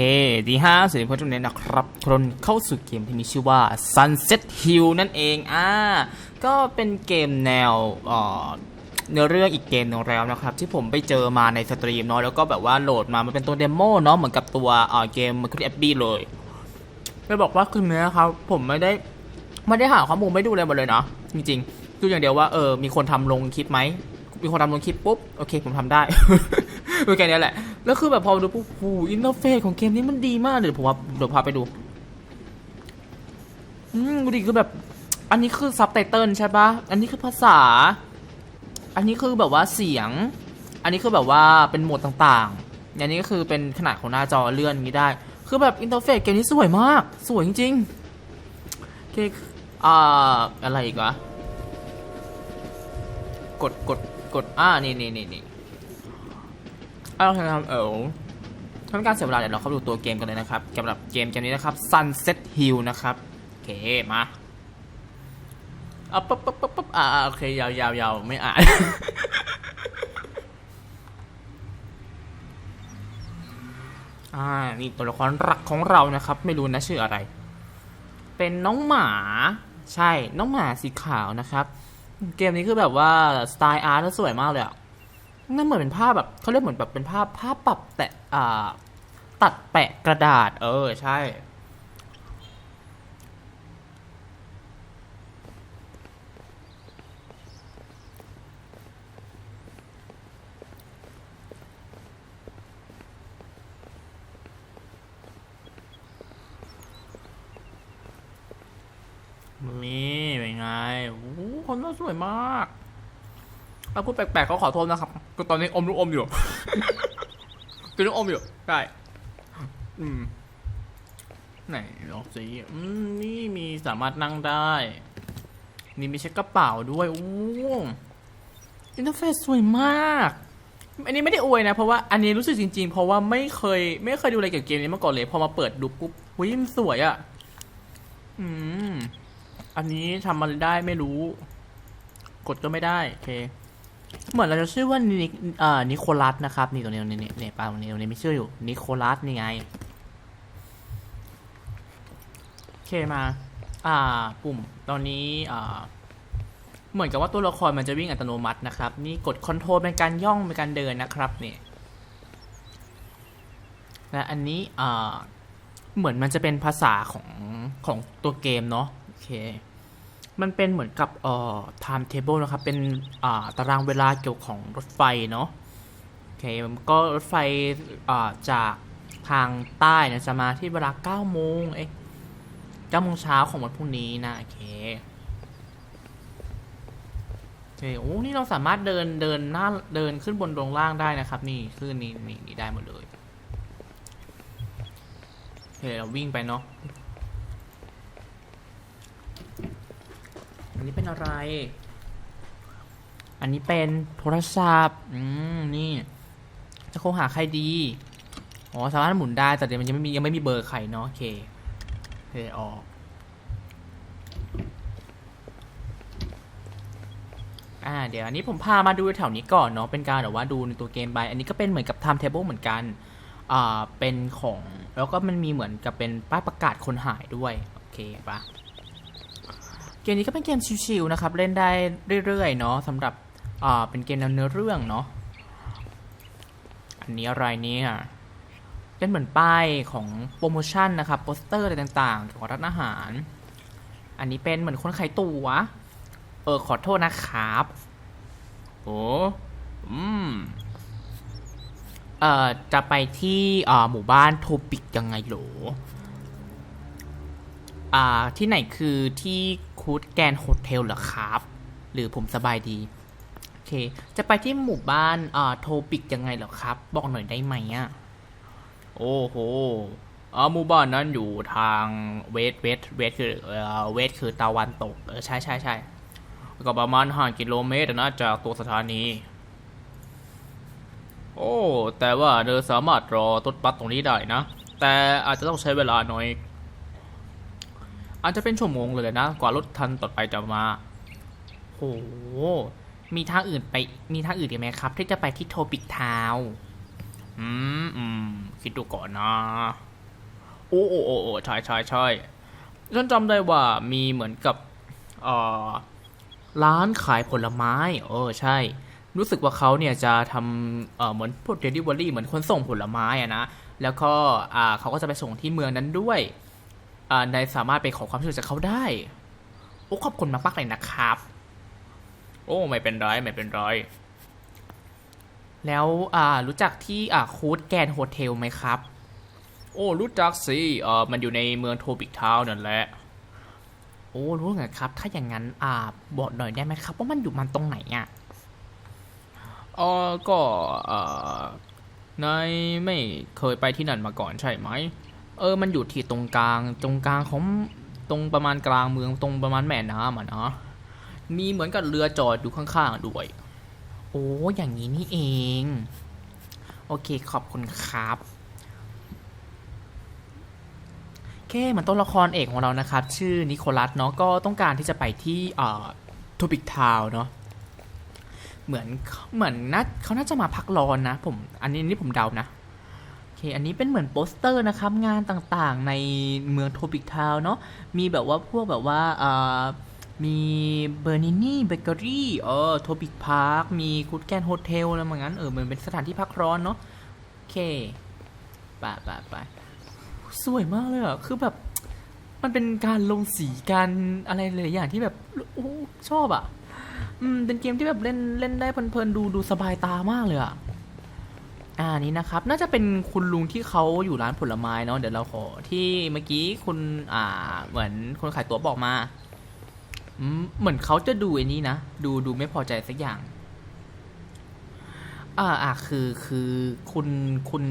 เคดีห้าสวัสดีเพื่อนทุกท่านนะครับคนเข้าสู่เกมที่มีชื่อว่า Sunset Hill นั่นเอง อ่า ก็เป็นเกมแนวเนื้อเรื่องอีกเกมหนึงแล้วนะครับ ที่ผมไปเจอมาในสตรีมเนาะแล้วก็แบบว่าโหลดมามันเป็นตัวเดโมเนาะเหมือนกับตัวเกมมันคือแอปบี้เลยไปบอกว่าคือเนี้ยครับผมไม่ได้ไม่ได้หาข้อมูลไม่ดูเลยหมดเลยนะจริงๆดูอย่างเดียวว่าเออมีคนทำลงคลิปไหม มีคนทำลงคลิปปุ๊บโอเคผมทำได้โอเคนี้แหละ แล้วคือแบบพอดูปุ๊บโอ้อินเทอร์เฟซของเกมนี้มันดีมากเดี๋ยวผมว่าเดี๋ยวพาไปดูอืมดูดิคือแบบ อันนี้คือซับไตเติลใช่ปะอันนี้คือภาษา อันนี้คือแบบว่าเสียง อันนี้คือแบบว่าเป็นโหมดต่างๆอันนี้ก็คือเป็นขนาดของหน้าจอเลื่อนนี้ได้ คือแบบอินเทอร์เฟซเกมนี้สวยมาก สวยจริงๆโอเคอ่าอะไรอีกวะกดกด กดอ่านี่นี่นี่นี่เอาละครับเออทำการเสียเวลาเดี๋ยวเราเข้าดูตัวเกมกันเลยนะครับสำหรับเกมเกมนี้นะครับ Sunset Hill นะครับโอเคมาเอาปั๊บปั๊บปั๊บปั๊บอ่าอ่าโอเคยาวยาวยาวไม่อ่านอ่านี่ตัวละครหลักของเรานะครับ ไม่รู้นะชื่ออะไร เป็นน้องหมา ใช่น้องหมาสีขาวนะครับ เกมนี้คือแบบว่าสไตล์อาร์ตสวยมากเลยอะนั่นเหมือนเป็นภาพแบบเขาเรียกเหมือนแบบเป็นภาพภาพปรับแตะอ่าตัดแปะกระดาษ เออ ใช่ นี่เป็นไงโอ้โหคนน่าสวยมากถ้าพูดแปลกๆเขาขอโทษนะครับก็ตอนนี้อมลูกอมอยู่กินลูกอมอยู่ใช่อืมไหนลองสิอืมนี่มีสามารถนั่งได้ นี่มีเช็คกระเป๋าด้วยโอ้อินเทอร์เฟซสวยมาก อันนี้ไม่ได้อวยนะ เพราะว่าอันนี้รู้สึกจริงๆ เพราะว่าไม่เคย ไม่เคยดูอะไรเกี่ยวกับเกมนี้มาก่อนเลย พอมาเปิดดูปุ๊บหุ้ยมันสวยอะ่ะ อืม อันนี้ทำอะไรได้ไม่รู้ กดก็ไม่ได้โอเค เหมือนเราจะชื่อว่านิเอ่อนิโคลัสนะครับ นี่ตัวนี้ตัวนี้นี่นี่ป้าตรงนี้ตรงนี้มีชื่ออยู่นิโคลัสนี่ไงโอเคมา อ่า ปุ่ม ตอนนี้อ่าเหมือนกับว่าตัวละครมันจะวิ่งอัตโนมัตินะครับ นี่กดคอนโทรลเป็นการย่องเป็นการเดินนะครับเนี่และอันนี้อ่าเหมือนมันจะเป็นภาษาของของตัวเกมเนาะโอเค มันเป็นเหมือนกับเอ่อ time table นะครับ เป็นอ่าตารางเวลาเกี่ยวของรถไฟเนาะโอเคมันก็รถไฟอ่าจากทางใต้นะจะมาที่เวลา9โมงเอ๊ะ9โมงเช้าของวันพรุ่งนี้นะโอเคโอเคโอ้นี่เราสามารถเดินเดินหน้าเดินขึ้นบนลงล่างได้นะครับ นี่ขึ้นนี่นี่นี่ได้หมดเลยโอเคเราวิ่งไปเนาะ อันนี้เป็นอะไร อันนี้เป็นโทรศัพท์ อืม นี่ จะโทรหาใครดี อ๋อ สามารถหมุนได้ แต่เดี๋ยวมันยังไม่มียังไม่มีเบอร์ใครเนาะ โอเคเคออก อ่า เดี๋ยวอันนี้ผมพามาดูแถวนี้ก่อนเนาะ เป็นการแบบว่าดูในตัวเกมไปอันนี้ก็เป็นเหมือนกับ time table เหมือนกัน อ่า เป็นของ แล้วก็มันมีเหมือนกับเป็นป้ายประกาศคนหายด้วย โอเคปะ มนี้ก็เป็นเกมชิวๆนะครับ เล่นได้เรื่อยๆเนาะสำหรับอ่าเป็นเกมแนวเนื้อเรื่องเนาะอันนี้อะไรเนี่ยเป็นเหมือนป้ายของโปรโมชั่นนะครับโปสเตอร์อะไรต่างๆเกี่ยวกับร้านอาหาร อันนี้เป็นเหมือนคนขายตั๋วเออขอโทษนะครับโอ้อืมเอ่อจะไปที่อ่าหมู่บ้านโทปิกยังไงหรอาที่ไหนคือที่คูดแกนโฮเทลเหรอครับ หรือผมสบายดีโอเค จะไปที่หมู่บ้านอ่าโทปิกยังไงเหรอครับ บอกหน่อยได้ไหมอะโอ้โหอ่าหมู่บ้านนั้นอยู่ทางเวสเวสเวสคือเอ่อเวสคือตะวันตกเออใช่ใช่ใช่ก็ประมาณห้ากิโลเมตรนะจากตัวสถานี โอ้ แต่ว่าเธอสามารถรอรถบัสตรงนี้ได้นะ แต่อาจจะต้องใช้เวลาหน่อย อาจจะเป็นชั่วโมงเลยนะ กว่ารถทันต่อไปจะมาโหมีทางอื่นไป มีทางอื่นอีกไหมครับ ที่จะไปที่โทปิกทาวอืมอืมคิดดูก่อนนะ โอ้โอ้โอ้โอ้ใช่ใช่ใช่ฉันจำได้ว่ามีเหมือนกับเอ่อร้านขายผลไม้ เออใช่ รู้สึกว่าเขาเนี่ยจะทำเอ่อเหมือนพวกเดลิเวอรี่เหมือนคนส่งผลไม้อะนะ แล้วก็อ่าเขาก็จะไปส่งที่เมืองนั้นด้วย นายสามารถไปขอความช่วยเหลือจากเขาได้ โอ้ขอบคุณมากๆเลยนะครับ โอ้ไม่เป็นไรไม่เป็นไรแล้วอ่ารู้จักที่อ่าคูดแกนโฮเทลไหมครับ โอ้รู้จักสิเออมันอยู่ในเมืองโทบิกทาวน์นั่นแหละ โอ้รู้ไงครับ ถ้าอย่างนั้นอ่าบอกหน่อยได้ไหมครับ ว่ามันอยู่มันตรงไหนอะเออก็เออนายไม่เคยไปที่นั่นมาก่อนใช่ไหม เออ มันอยู่ที่ตรงกลาง ตรงกลางของตรงประมาณกลางเมืองตรงประมาณแม่น้ำอะนะมีเหมือนกับเรือจอดอยู่ข้างๆด้วย โอ้อย่างนี้นี่เอง โอเคขอบคุณครับเคเหมือนตัวละครเอกของเรานะครับ ชื่อนิโคลัสเนาะก็ต้องการที่จะไปที่เอ่อทูบิกทาวเนาะเหมือนเหมือนน่าเขาน่าจะมาพักร้อนนะ ผม อันนี้นี่ผมเดานะ ค อันนี้เป็นเหมือนโปสเตอร์นะครับ งานต่างๆในเมืองโทบิกทาวเนาะมีแบบว่าพวกแบบว่าอ่อมีเบอร์นินี่เบเกอรี่เออโทบิกพาร์ค มีคูดแกนโฮเทลอะไรแบบนั้นเออเหมันเป็นสถานที่พักร้อนเนาะโอเคไปไปไปสวยมากเลยอะ คือแบบ มันเป็นการลงสีการอะไรหลายอย่างที่แบบโอ้ชอบอะ อืม เป็นเกมที่แบบเล่นเล่นได้เพลินๆดูดูสบายตามากเลยอะ อ่านี้นะครับ น่าจะเป็นคุณลุงที่เขาอยู่ร้านผลไม้เนาะเดี๋ยวเราขอที่เมื่อกี้คุณอ่า เหมือนคนขายตั๋วบอกมาอืมเหมือนเขาจะดูไอ้นี้นะดูดูไม่พอใจสักอย่างอ่าอ่าคือคือคุณคุณ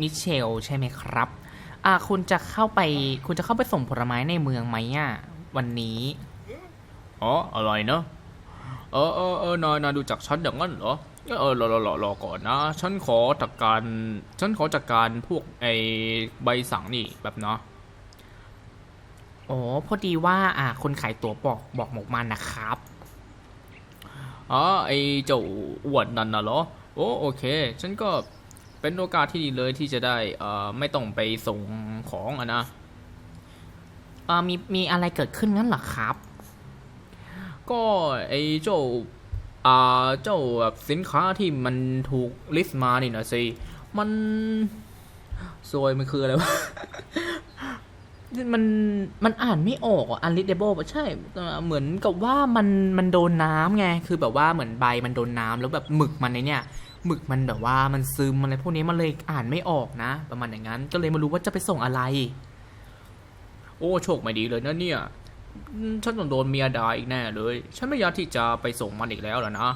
มิเชลใช่ไหมครับ อ่าคุณจะเข้าไป คุณจะเข้าไปส่งผลไม้ในเมืองไหมอะวันนี้อ๋ออะไรเนอะเออเออเออนายนายดูจากฉันอย่างนั้นเหรอ เออรอรอรอรอก่อนนะ ฉันขอจัดการ ฉันขอจัดการพวกไอใบสั่งนี่แบบเนาะโอ้พอดีว่าอ่าคนขายตั๋วบอกบอกหมกมานะครับอ๋อไอเจ้าอ้วนนั่นน่ะเหรอ โอ้โอเค ฉันก็เป็นโอกาสที่ดีเลยที่จะได้เอ่อไม่ต้องไปส่งของอะนะเอ่อมีมีอะไรเกิดขึ้นงั้นเหรอครับ ก็ไอเจ้า อ่าเจ้าแบบสินค้าที่มันถูกลิสต์มานี่นะสิ มันซวยมันคืออะไรวะ มันมันอ่านไม่ออกอะ unreadable ปะใช่ เหมือนกับว่ามันมันโดนน้ำไง คือแบบว่าเหมือนใบมันโดนน้ำแล้วแบบหมึกมันในเนี่ยหมึกมันแบบว่ามันซึมอะไรพวกนี้มันเลยอ่านไม่ออกนะ ประมาณอย่างนั้น ก็เลยมารู้ว่าจะไปส่งอะไร โอ้โชคไม่ดีเลยนะเนี่ย ฉันต้องโดนเมียด่าอีกแน่เลย ฉันไม่อยากที่จะไปส่งมันอีกแล้วล่ะนะ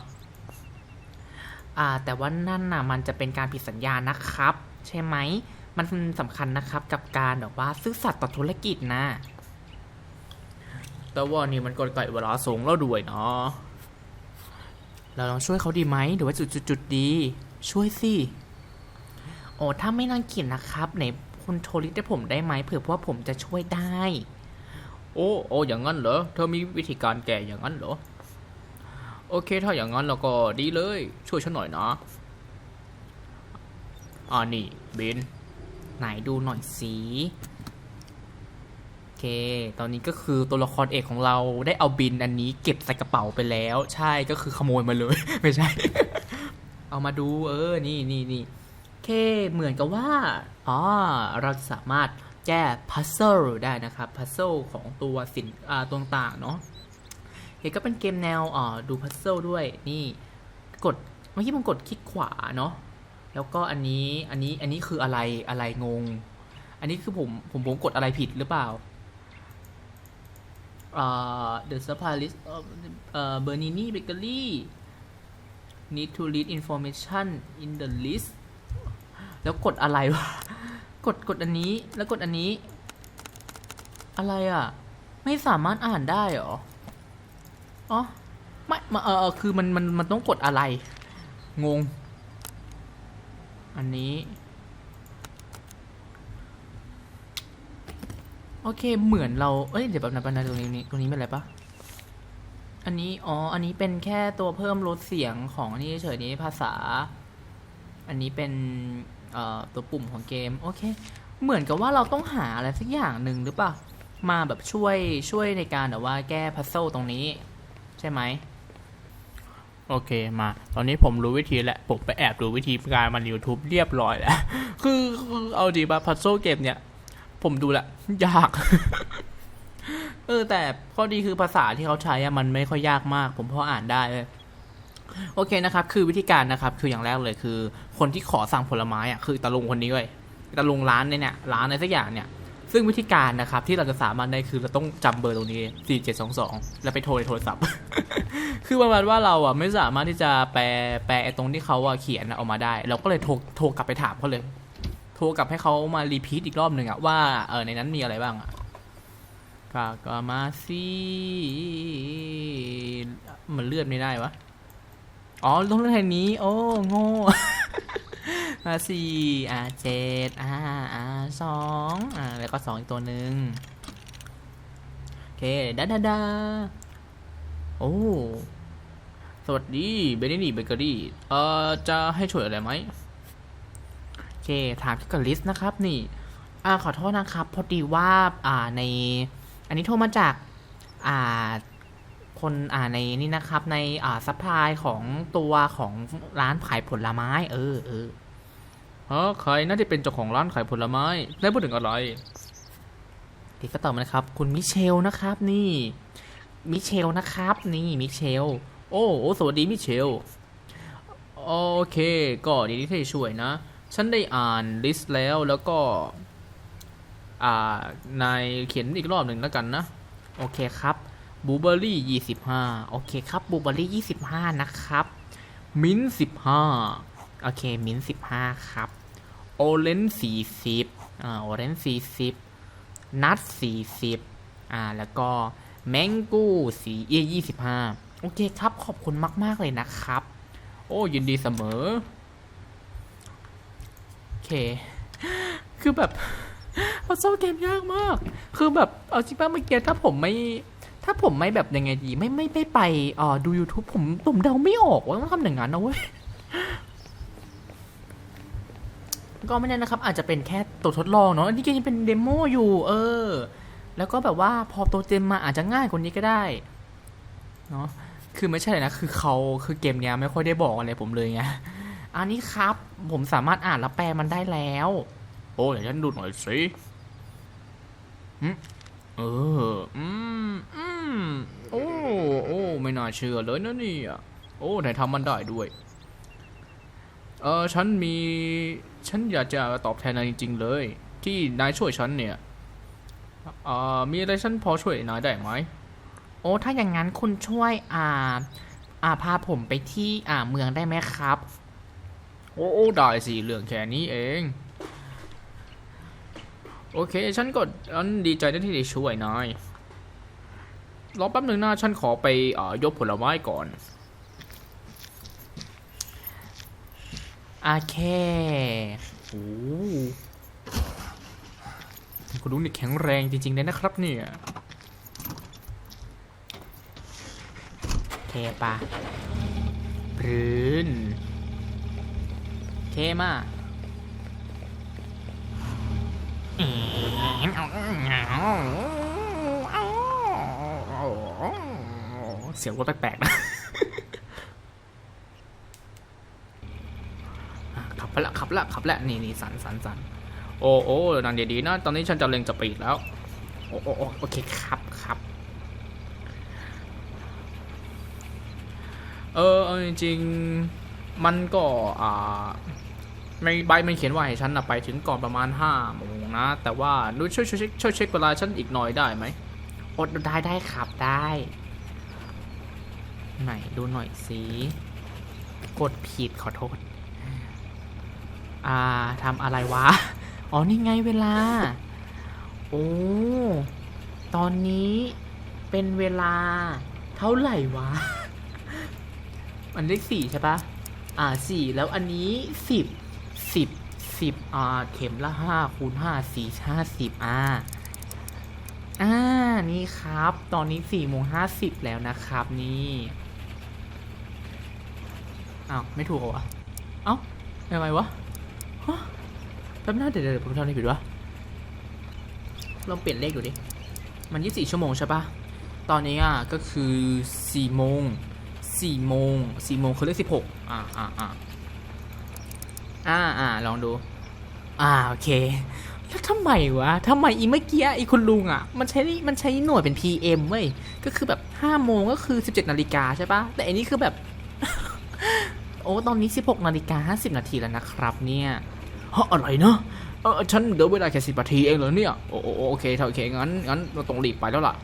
อ่าแต่ว่านั่นน่ะมันจะเป็นการผิดสัญญานะครับ ใช่ไหม มันสำคัญนะครับกับการแบบว่าซื่อสัตย์ต่อธุรกิจนะ แต่ว่านี่มันก็ใกล้เวลาส่งแล้วด้วยเนาะเราลองช่วยเขาดีไหมหรือว่าจุดจุดจุดๆๆดี ช่วยสิโอ้ถ้าไม่รังเกียจนะครับไหนคุณโทรลิสให้ผมได้ไหมเผื่อว่าผมจะช่วยได้ โอ้โอ้อย่างนั้นเหรอ เธอมีวิธีการแก้อย่างนั้นเหรอ โอเค ถ้าอย่างนั้นเราก็ดีเลย ช่วยฉันหน่อยนะอ่านี่เบนไหนดูหน่อยสิโอเค ตอนนี้ก็คือตัวละครเอกของเราได้เอาบินอันนี้เก็บใส่กระเป๋าไปแล้ว ใช่ก็คือขโมยมาเลย ไม่ใช่ เอามาดู เออ นี่นี่นี่เค เหมือนกับว่า อ๋อ เราสามารถ แก้พัซเซิลได้นะครับพัซเซิลของตัวสินอ่าตัวต่างๆเนาะเห็นก็เป็นเกมแนวอ่าดูพัซเซิลด้วยนี่กดเมื่อกี้ผมกดคลิกขวาเนาะแล้วก็อันนี้อันนี้อันนี้คืออะไรอะไรงง อันนี้คือผมผมผมกดอะไรผิดหรือเปล่าอ่า the supply list of เอ่อ Bernini Bakery need to read information in the list แล้วกดอะไรวะ กดกดอันนี้แล้วกดอันนี้ อะไรอะ ไม่สามารถอ่านได้หรออ๋อไม่มาเออคือมันมันมันต้องกดอะไร งง อันนี้ โอเคเหมือนเรา เอ้ยเดี๋ยวแป๊บนะแป๊บนะตรงนี้ตรงนี้เป็นอะไรปะอันนี้อ๋ออันนี้เป็นแค่ตัวเพิ่มลดเสียงของนนี้เฉยนี้ภาษา อันนี้เป็น ตัวปุ่มของเกม โอเค เหมือนกับว่าเราต้องหาอะไรสักอย่างหนึ่งหรือเปล่า มาแบบช่วยช่วยในการแบบว่าแก้พัซเซิลตรงนี้ ใช่ไหมโอเคมา ตอนนี้ผมรู้วิธีแล้ว ผมไปแอบดูวิธีการมัน YouTube เรียบร้อยแล้ว คือเอาจริงป่ะพัซเซิลเกมเนี่ย ผมดูลวอยาก เออแต่ข้อดีคือภาษาที่เขาใช้อะมันไม่ค่อยยากมาก ผมพออ่านได้เลย โอเคนะครับ คือวิธีการนะครับคืออย่างแรกเลยคือ คนที่ขอสั่งผลไม้อะคือตาลุงคนนี้เว้ยตาลุงร้านเนี่ยเนี่ยร้านอะไรสักอย่างเนี่ยซึ่งวิธีการนะครับที่เราจะสามารถได้คือเราต้องจำเบอร์ตรงนี้ 4722 แล้วไปโทรในโทรศัพท์ คือประมาณว่าเราอะไม่สามารถที่จะแปลแปลตรงที่เขาอะเขียนอออกมาได้ เราก็เลยโทรโทรกลับไปถามเขาเลย โทรกลับให้เขามารีพีทอีกรอบหนึ่งอะว่าเออในนั้นมีอะไรบ้างอะกากามาซีมันเลื่อนไม่ได้วะ อ๋อต้องเลื่นทางนี้ โอ้โง่อ่าสี่อ่าเจ็ดอ่าอ่าสองอ่าแล้วก็สองอีกตัวหนึ่งโอเคดาดาดาโอ้สวัสดีเบนนี่เบเกอรี่เอ่อจะให้ช่วยอะไรไหมโอเคถามเกี่ยวกับลิสต์นะครับนี่ อ่าขอโทษนะครับ พอดีว่าอ่าใน อันนี้โทรมาจาก อ่า คนอ่าในนี่นะครับในอ่าซัพพลายของตัวของร้านขายผลไม้ เออเออฮะใครน่าจะเป็นเจ้าของร้านขายผลไม้ได้พูดถึงอะไรทีก็ตอบมานะครับ คุณมิเชลนะครับ นี่ มิเชลนะครับ นี่มิเชล โอ้โอ้สวัสดีมิเชล โอเค ก็ดีที่ได้ช่วยนะ ฉันได้อ่านลิสต์แล้วแล้วก็ อ่านายเขียนอีกรอบหนึ่งแล้วกันนะ โอเคครับ บูเบอรี่ยี่สิบห้าโอเคครับบูเบอรี่ยี่สิบห้านะครับ มิ้นสิบห้าโอเค มิ้นสิบห้าครับ โอเลนสี่สิบอ่าโอเลนสี่สิบนัทสี่สิบอ่า แล้วก็แมงกูสีเอยี่สิบห้าโอเคครับ ขอบคุณมาก ๆ เลยนะครับ โอ้ยินดีเสมอ โอเค คือแบบพัซเซิลเกมยากมาก คือแบบ เอาจริงป่ะเมื่อกี้ถ้าผมไม่ ถ้าผมไม่แบบยังไงดีไม่ไม่ไม่ไปเอ่อดู YouTube ผมผมเดาไม่ออกว่าต้องทำอย่างนั้นนะเว้ยก็ไม่แน่นะครับ อาจจะเป็นแค่ตัวทดลองเนาะอันนี้ก็ยังเป็นเดโมอยู่ เออ แล้วก็แบบว่าพอตัวเต็มมาอาจจะง่ายกว่านี้ก็ได้เนาะคือไม่ใช่เลยนะคือเขาคือเกมเนี้ยไม่ค่อยได้บอกอะไรผมเลยไงอันนี้ครับ ผมสามารถอ่านแล้วแปลมันได้แล้ว โอ้เดี๋ยวฉันดูหน่อยสิหึ เออ อืม อืม โอ้ โอ้ ไม่น่าเชื่อเลยนะเนี่ยโอ้ไหนทำมันได้ด้วย เออ ฉันมี ฉันอยากจะตอบแทนนายจริง ๆ เลย ที่นายช่วยฉันเนี่ยเอ่อมีอะไรฉันพอช่วยนายได้ไหม โอ้ ถ้าอย่างนั้นคุณช่วย อ่า อ่า พาผมไปที่ อ่า เมืองได้ไหมครับ โอ้โอ้ได้สิ เรื่องแค่นี้เอง โอเค ฉันก็อันดีใจที่ได้ช่วยนายรอแป๊บหนึ่งนะฉันขอไปเอ่อยกผลไม้ก่อนโอเคโอ้คุณลุงนี่แข็งแรงจริงๆเลยนะครับเนี่ยโอเคปะพื้นโอเคมา เสียงรถแปลกๆนะอะขับไปละขับละขับละนี่นี่สันสันสันโอ้โอ้นั่นดีๆนะ ตอนนี้ฉันจะเล็งจะปีดแล้ว โอ้โอ้โอเคครับครับเออเอาจริงๆมันก็อ่าในใบมันเขียนว่าให้ฉันนะไปถึงก่อนประมาณห้าโมง นะ แต่ว่านุ้ยช่วยช่วยเช็คช่วยเช็คเวลาฉันอีกหน่อยได้ไหมอดได้ได้ครับได้ ไหนดูหน่อยสิกดผิดขอโทษ อ่าทำอะไรวะ อ๋อ นี่ไงเวลา โอ้ ตอนนี้เป็นเวลาเท่าไหร่วะมันเลขสี่ใช่ปะอ่าสี่แล้วอันนี้สิบสิบ สิบอ่าเข็มละห้าคูณห้าสี่ห้าสิบอ่าอ่านี่ครับ ตอนนี้สี่โมงห้าสิบแล้วนะครับนี่อ้าวไม่ถูกเหรอวะเอ้าทำไมวะฮะแป๊บหน้าเดี๋ยวเดี๋ยวผมทำอะไรผิดวะลองเปลี่ยนเลขดูดิ มันยี่สิบชั่วโมงใช่ปะตอนนี้อะก็คือสี่โมงสี่โมงสี่โมงคือเลขสิบหกอ่าอ่าอ่า อ่าอ่าลองดู อ่าโอเค แล้วทำไมวะทำไมอีเมื่อกี้อีคุณลุงอะ มันใช้มันใช้หน่วยเป็น PM เว้ย ก็คือแบบ5โมงก็คือ 17นาฬิกาใช่ปะแต่อันนี้คือแบบ โอ้ตอนนี้ 16นาฬิกา50นาทีแล้วนะครับ เนี่ยฮะอะไรเนาะเออฉันเหลือเวลาแค่สิบนาทีเองเหรอเนี่ย โอโอโอเคถ้าโอเคงั้นงั้นเราต้องรีบไปแล้วล่ะ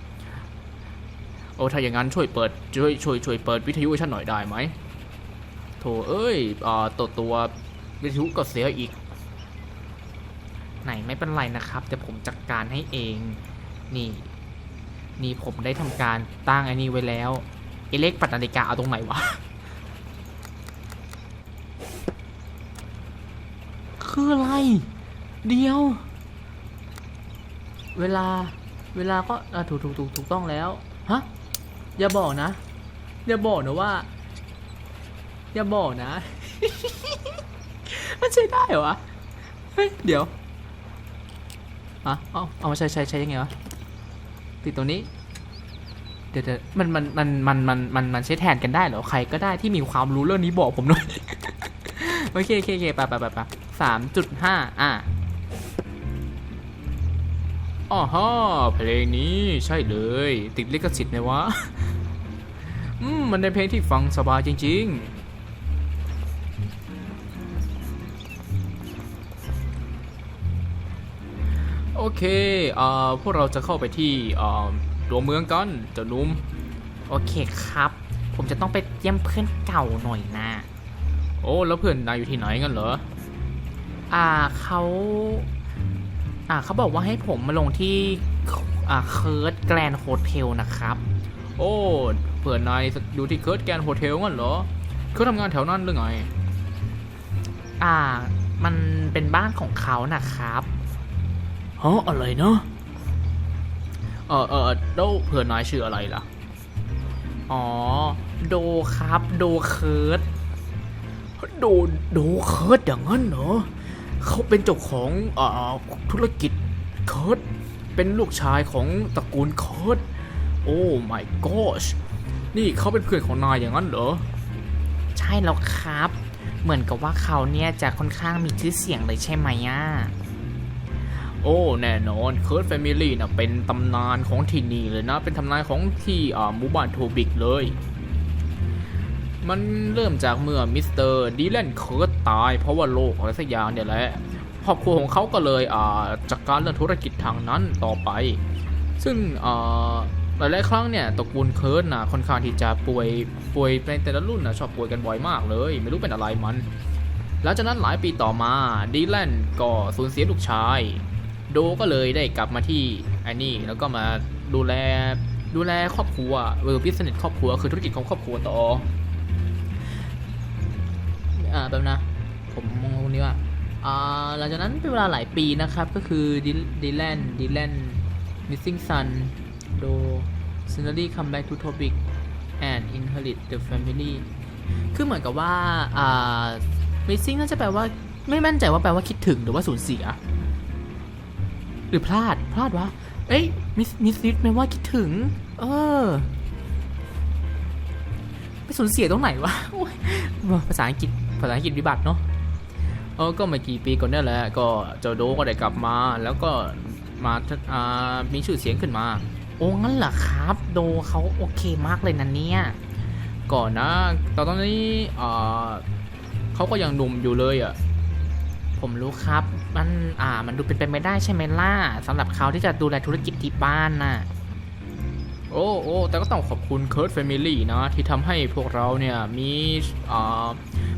โอ้ถ้าอย่างนั้นช่วยเปิดช่วยช่วยช่วยเปิดวิทยุให้ฉันหน่อยได้ไหมโถเอ้ยอ่าตัวตัว วิทยุก็เสียอีก ไหนไม่เป็นไรนะครับเดี๋ยวผมจัดกการให้เอง นี่ นี่ผมได้ทำการตั้งอันนี้ไว้แล้วไอเลขปัดนาฬิกาเอาตรงไหนวะ คืออะไร เดียว เวลา เวลาก็อะถูกถูกถูกถูกต้องแล้ว ฮะ อย่าบอกนะ อย่าบอกนะว่า อย่าบอกนะ มันใช้ได้เหรอวะเฮ้ยเดี๋ยวอะเอาเอามาใช้ใช้ใช้ยังไงวะติดตรงนี้เดี๋ยวเดี๋ยวมันมันมันมันมันมันมันใช้แทนกันได้เหรอใครก็ได้ที่มีความรู้เรื่องนี้บอกผมหน่อยโอเคโอเคโอเคไปไปไปไปสามจุดห้าอะอ๋อฮะเพลงนี้ใช่เลย ติดลิขสิทธิ์ไหมวะ อืม มันเป็นเพลงที่ฟังสบายจริง ๆ เคอ่าพวกเราจะเข้าไปที่อ่าตัวเมืองกันเจ้าหนุ่มโอเคครับ ผมจะต้องไปเยี่ยมเพื่อนเก่าหน่อยนะ โอ้ แล้วเพื่อนนายอยู่ที่ไหนกันเหรอ อ่าเขาอ่าเขาบอกว่าให้ผมมาลงที่อ่าเคิร์ดแกรนด์โฮเทลนะครับ โอ้เพื่อนนายอยู่ที่เคิร์ดแกรนด์โฮเทลงั้นเหรอเขาทำงานแถวนั้นหรือไง อ่า มันเป็นบ้านของเขานะครับ ฮะอะไรเนาะเออเออแล้วเพื่อนนายชื่ออะไรล่ะ อ๋อ โดครับ โดเคิร์ดโดโดเคิร์ดอย่างนั้นเหรอเขาเป็นเจ้าของอธุรกิจเคิร์ดเป็นลูกชายของตระกูลเคิร์ดโอ้ my gosh นี่เขาเป็นเพื่อนของนายอย่างนั้นเหรอ ใช่แล้วครับ เหมือนกับว่าเขาเนี่ยจะค่อนข้างมีชื่อเสียงเลยใช่ไหมอะ โอ้แน่นอนเคิร์ดแฟมิลี่นะเป็นตำนานของที่นี่เลยนะ เป็นตำนานของที่อ่าหมู่บ้านโทบิกเลย มันเริ่มจากเมื่อมิสเตอร์ดีแลนเคิร์ดตาย เพราะว่าโรคอะไรสักอย่างเนี่ยแหละครอบครัวของเขาก็เลยอ่าจัดการเรื่องธุรกิจทางนั้นต่อไป ซึ่งอ่าหลายๆครั้งเนี่ยตระกูลเคิร์ดนะค่อนข้างที่จะป่วยป่วยในแต่ละรุ่นนะชอบป่วยกันบ่อยมากเลย ไม่รู้เป็นอะไรมัน หลังจากนั้นหลายปีต่อมาดีแลนก็สูญเสียลูกชาย โดก็เลยได้กลับมาที่ไอ้นี่แล้วก็มาดูแลดูแลครอบครัวเออบิสเนสครอบครัวคือธุรกิจของครอบครัวต่ออ่าแป๊บนะ ผมมองตรงนี้ว่าอ่าหลังจากนั้นเป็นเวลาหลายปีนะครับก็คือดีแลนดีแลน missing son โด scenery come back to topic and inherit the family คือเหมือนกับว่าอ่า missing น่าจะแปลว่าไม่มั่นใจว่าแปลว่าคิดถึงหรือว่าสูญเสีย หรือพลาด พลาดวะ เอ้ยมิสมิสซิสแปลว่าคิดถึง เออ ไปสูญเสียตรงไหนวะภาษาอังกฤษ ภาษาอังกฤษวิบัติเนาะ เออ ก็ไม่กี่ปีก่อนนี่แหละ ก็เจ้าโดก็ได้กลับมา แล้วก็มาอ่ามีชื่อเสียงขึ้นมา โอ้งั้นเหรอครับ โดเขาโอเคมากเลยนะเนี่ย ก่อนนะ ตอนนี้อ่าเขาก็ยังหนุ่มอยู่เลยอะ่ะ ผมรู้ครับ มันอ่า มันดูเป็นไปไม่ได้ใช่ไหมล่ะสำหรับเขาที่จะดูแลธุรกิจที่บ้านน่ะ โอ้โอ้แต่ก็ต้องขอบคุณเคิร์ f แฟมิลี่นะ ที่ทำให้พวกเราเนี่ยมีอ่า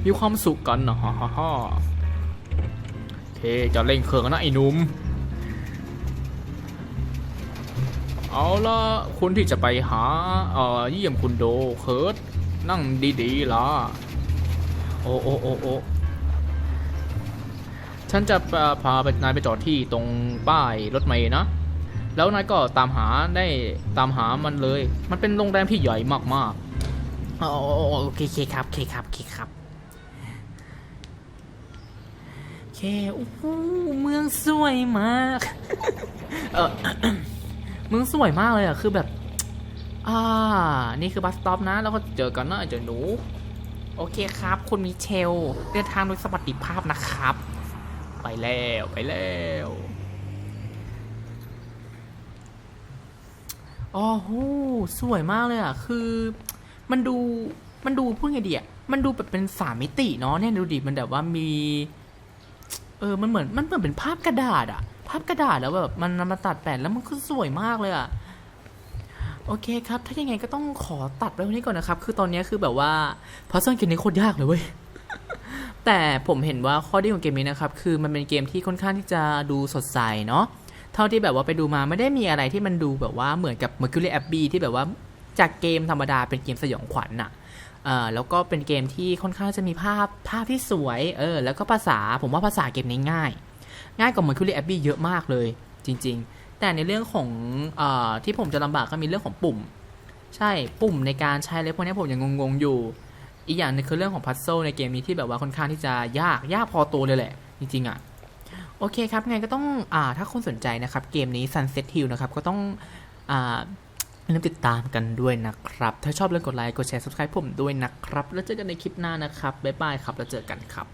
มีความสุขกันนะฮ่าฮ่าฮ่าเทจะเล่งเครื่องนะไอ้นุ่มเอาละคุณที่จะไปหาเอ่อเยี่ยมคุณโดเคิร์ดนั่งดีๆล่ะ โอ้โอ้โอ้โอ้ ฉันจะพานายไปจอดที่ตรงป้ายรถเมล์นะ แล้วนายก็ตามหาได้ตามหามันเลย มันเป็นโรงแรมที่ใหญ่มากๆอ๋อโอเคเคครับโอเคครับโอเคครับโอเคเคโอ้โหเมืองสวยมาก เออเมืองสวยมากเลยอะ คือแบบ อ่า นี่คือบัสสต็อปนะ แล้วก็เจอกันนะเจอหนู โอเคครับ คุณมิเชล เดินทางโดยสวัสดิภาพนะครับ ไปแล้วไปแล้วโอ้โหสวยมากเลยอะ คือมันดูมันดูพูดไงดีอะมันดูแบบเป็นสามมิติเนาะเนี่ยดูดิมันแบบว่ามีเออมันเหมือนมันเหมือนเป็นภาพกระดาษอะภาพกระดาษแล้วแบบมันนำมาตัดแปะแล้วมันคือสวยมากเลยอะโอเคครับ ถ้ายังไงก็ต้องขอตัดไว้ตรงนี้ก่อนนะครับ คือตอนนี้คือแบบว่าพราะซ่อนเกมนี้โคตรยากเลยเว้ย แต่ผมเห็นว่าข้อดีของเกมนี้นะครับ คือมันเป็นเกมที่ค่อนข้างที่จะดูสดใสเนาะเท่าที่แบบว่าไปดูมาไม่ได้มีอะไรที่มันดูแบบว่าเหมือนกับ Mercury Abbey ที่แบบว่าจากเกมธรรมดาเป็นเกมสยองขวัญน่ะเอ่อแล้วก็เป็นเกมที่ค่อนข้างจะมีภาพภาพที่สวยเออแล้วก็ภาษาผมว่าภาษาเกมนี้ง่าย ง่ายกว่า Mercury Abbey เยอะมากเลยจริง ๆ แต่ในเรื่องของเอ่อที่ผมจะลำบากก็มีเรื่องของปุ่ม ใช่ปุ่มในการใช้อะไรพวกนี้ผมยังงงๆอยู่ อีกอย่างนึงคือเรื่องของพัซเซิลในเกมนี้ที่แบบว่าค่อนข้างที่จะยากยากพอตัวเลยแหละ จริงๆอะโอเคครับไงก็ต้องอ่าถ้าคนสนใจนะครับ เกมนี้ Sunset Hill นะครับ ก็ต้องอ่าอย่าลืมติดตามกันด้วยนะครับ ถ้าชอบเรื่องกดไลค์กดแชร์ subscribe ผมด้วยนะครับ แล้วเจอกันในคลิปหน้านะครับบ๊ายบายครับ แล้วเจอกันครับ